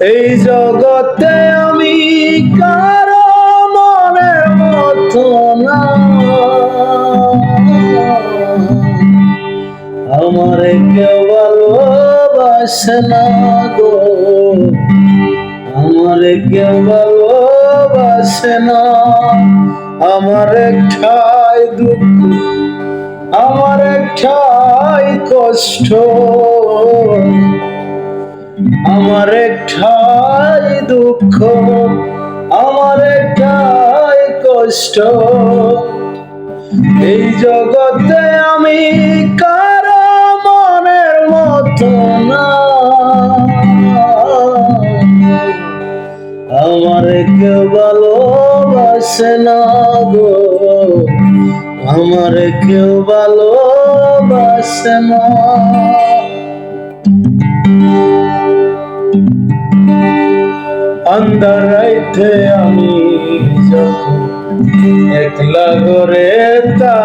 এই জগতে আমি কারও মনের মতো না। আমারে কেউ ভালোবাসে গো। আমারে কেউ ভালোবাসে না। আমার একটাই দুঃখ, আমার একটাই কষ্ট। আমার একটাই দুঃখ, আমার একটাই কষ্ট। এই জগতে আমি কারও মনের মতো না। আমার কেউ ভালোবাসে না গো, আমার কেউ ভালোবাসে না। আন্ধার রাইতে আমি যখন একলা করে তা